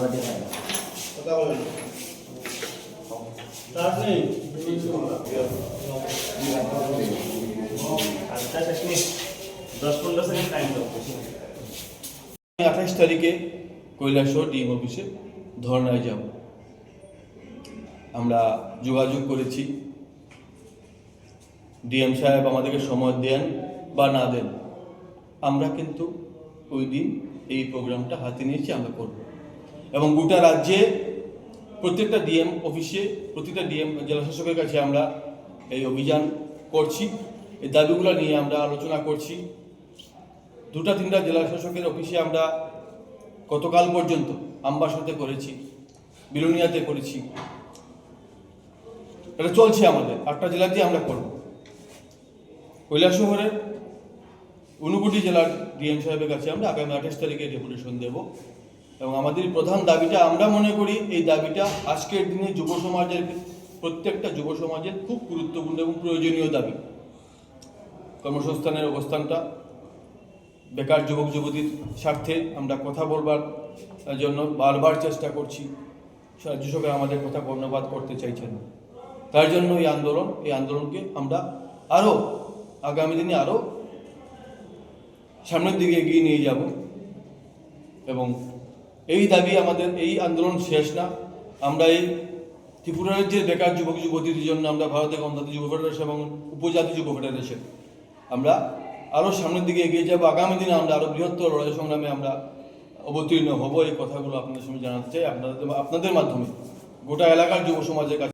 বাদে হয় কথা বলেন। আঠাশ তারিখে কৈলাসহর ডিএম অফিসে ধর্নায় যাব। আমরা যোগাযোগ করেছি। ডিএম সাহেব আমাদেরকে সময় দেন বা না দেন আমরা কিন্তু ওই দিন এই প্রোগ্রামটা হাতে নিয়েছি আমরা করব। এবং গোটা রাজ্যে প্রত্যেকটা ডিএম অফিসে প্রত্যেকটা ডিএম জেলাশাসকের কাছে আমরা এই অভিযান করছি। এই দাবিগুলো নিয়ে আমরা আলোচনা করছি। দুটা তিনটা জেলাশাসকের অফিসে আমরা গতকাল পর্যন্ত আম্বাসাতে করেছি, বিলোনিয়াতে করেছি। এটা চলছে আমাদের, আটটা জেলাতে আমরা করব। কৈলাসহরের ঊনকোটি জেলার ডিএম সাহেবের কাছে আমরা আগামী আঠাশ তারিখে ডেপুটেশন দেব। এবং আমাদের প্রধান দাবিটা আমরা মনে করি, এই দাবিটা আজকের দিনে যুব সমাজের প্রত্যেকটা যুব সমাজের খুব গুরুত্বপূর্ণ এবং প্রয়োজনীয় দাবি। কর্মসংস্থানের অবস্থানটা, বেকার যুবক যুবতীর স্বার্থে আমরা কথা বলবার জন্য বারবার চেষ্টা করছি। রাজ্য সরকার আমাদের কথা কর্ণপাত করতে চাইছেন। তার জন্য এই আন্দোলন, এই আন্দোলনকে আমরা আরও আগামী দিনে আরও সামনের দিকে এগিয়ে নিয়ে যাব এবং এই দাবি আমাদের, এই আন্দোলন শেষ না। আমরা এই ত্রিপুরা রাজ্যের বেকার যুবক, যুবতীদের জন্য আমরা ভারতের গণতান্ত্রিক যুব ফেডারেশন এবং উপজাতি যুব ফেডারেশন, আমরা আরও সামনের দিকে এগিয়ে যাব। আগামী দিনে আমরা আরও বৃহত্তর লড়াই সংগ্রামে আমরা অবতীর্ণ হব। এই কথাগুলো আপনাদের সঙ্গে জানাতে চাই। আপনাদের আপনাদের মাধ্যমে গোটা এলাকার যুব সমাজের কাছে